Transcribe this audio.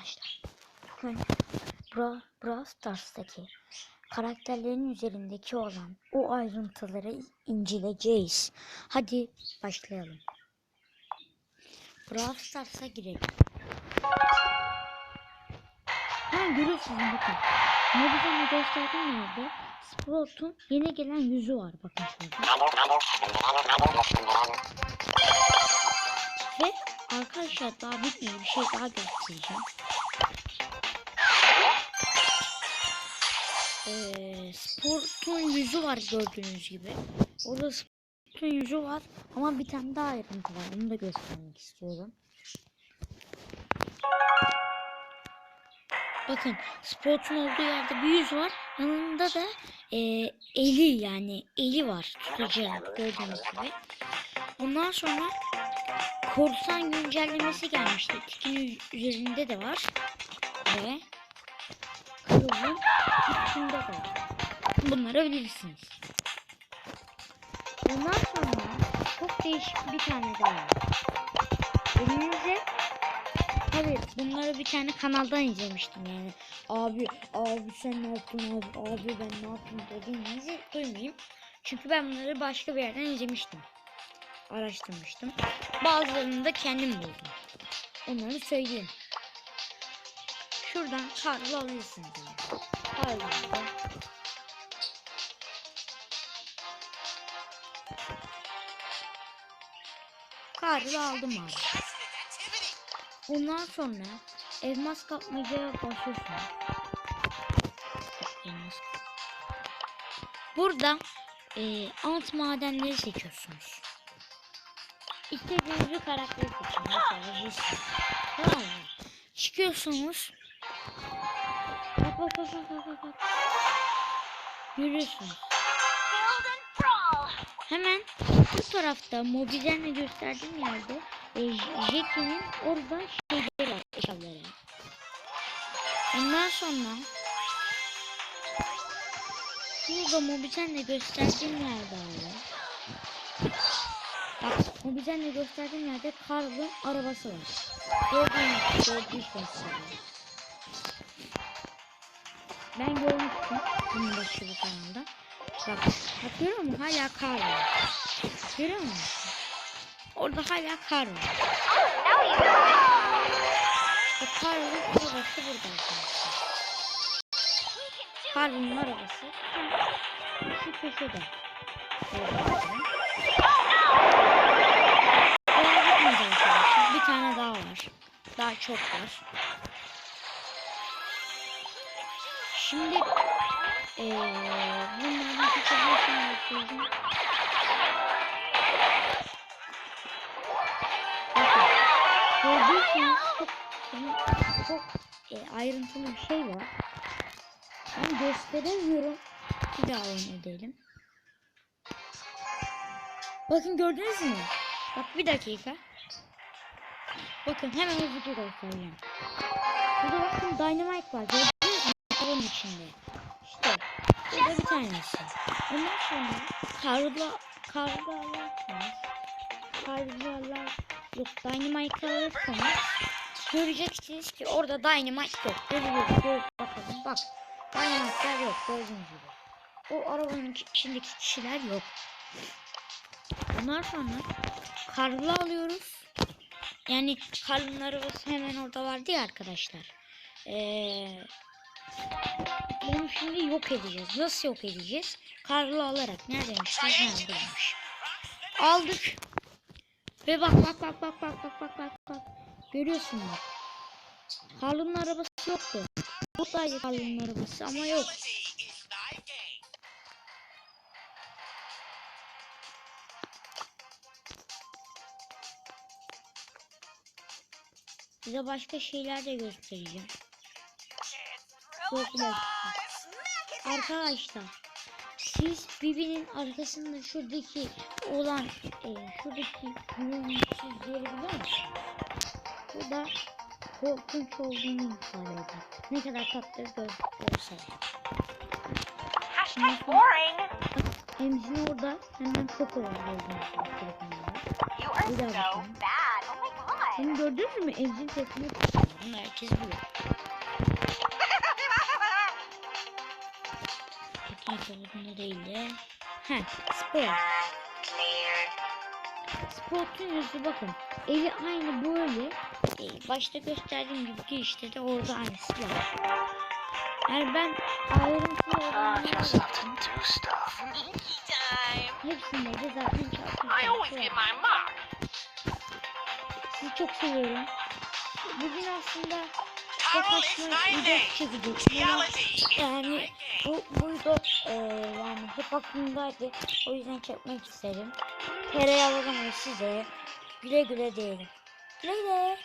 arkadaşlar. Bugün Bra Brawl Stars'taki karakterlerin üzerindeki olan o ayrıntıları inceleyeceğiz. Hadi başlayalım. Brawl Stars'a girelim. Ha görüyorsunuz bakın. Mobilya'nı gösterdiğim yerde Sprout'un yeni gelen yüzü var bakın şurada. Arkadaşlar daha bitmiyor bir şey daha göstereceğim. Ee, Sport'un yüzü var gördüğünüz gibi. Orada Sport'un yüzü var ama bir tane daha ayrıntı var. Onu da göstermek istiyorum. Bakın Sport'un olduğu yerde bir yüz var. Yanında da e, eli yani eli var tutacağı gördüğünüz gibi. Ondan sonra korsan güncellemesi gelmişti. Tikin üzerinde de var. Ve kılıcın üstünde de var. Bunları bilirsiniz. Ondan sonra çok değişik bir tane daha var. Elinize Tabii bunları bir tane kanaldan izlemiştim yani. Abi, abi sen ne yaptın abi, abi ben ne yaptım dediğinizi duymayayım. Çünkü ben bunları başka bir yerden izlemiştim. Araştırmıştım. Bazılarını da kendim buldum. Onları söyleyeyim. Şuradan karlı alıyorsunuz. Yani. Karlı. Karlı aldım abi. Ondan sonra elmas kapmacaya basıyorsunuz. Elmas. Burada e, alt madenleri seçiyorsunuz. İstediğiniz bir karakteri seçin. Mesela şey. Tamam mı? Çıkıyorsunuz. Bak bak bak bak bak bak. Görüyorsunuz. Hemen bu tarafta mobilden gösterdiğim yerde e, Jackie'nin orada şeyleri var eşyaları. Ondan sonra burada mobilden gösterdiğim yerde abi. Bak mobilden gösterdiğim yerde Carl'ın arabası var. Gördüğünüz gördüyseniz Ben görmüştüm bunun başı bu kanalda. Bak, bak görüyor musun? Hala kar var. Görüyor musun? Orada hala kar var. İşte karın arabası burada arkadaşlar. Karın arabası şu köşede. arkadaşlar. Bir tane daha var. Daha çok var. Şimdi ee, bunların seçebilirsin yapıyorum. Gördüyseniz çok, çok e, ayrıntılı bir şey var. Ben gösteremiyorum. Bir daha oyun edelim. Bakın gördünüz mü? Bak bir dakika. Bakın hemen hızlıca göstereceğim. Burada bakın dynamite var. Gördünüz mü? Onun içinde. İşte burada bir tanesi. Ondan sonra karla karla alırsanız karla yok dynamite alırsanız göreceksiniz ki orada dynamite yok. Görüyoruz. Gör, bakalım bak. Dynamite'ler yok gördüğünüz gibi. O arabanın içindeki kişiler yok. Ondan sonra karlı alıyoruz. Yani arabası hemen orada vardı ya arkadaşlar. Eee onu şimdi yok edeceğiz. Nasıl yok edeceğiz? Karlı alarak. Neredeymiş? Neredeymiş? Aldık. Ve bak bak bak bak bak bak bak bak bak. Görüyorsun bak. Karlı'nın arabası yoktu. Buradaydı Karlı'nın arabası ama yok. Size başka şeyler de göstereceğim. Çok. Arkadaşlar siz birbirinin arkasında şuradaki olan e, şuradaki gülümsüzleri biliyor musunuz? Bu da korkunç olduğunu ifade eder. Ne kadar tatlı gör, görse. Hashtag boring. Emzin orada hemen. You are Bir daha bakalım. Şimdi gördünüz mü? Tepkini tutuyor. Bunu herkes biliyor. Bakayım bunda değil de. Heh, spor. Sportun yüzü bakın. Eli aynı böyle. Ee, başta gösterdiğim gibi girişte de orada aynısı var. Yani ben ayrıntılı Ah, time. Hepsinde de zaten çarpı çok seviyorum. Bugün aslında it's my video çekecektim ama yani bu buydu eee yani hep aklımdaydı. O yüzden çekmek istedim. Tereyağlarımı size güle güle diyelim. Güle güle.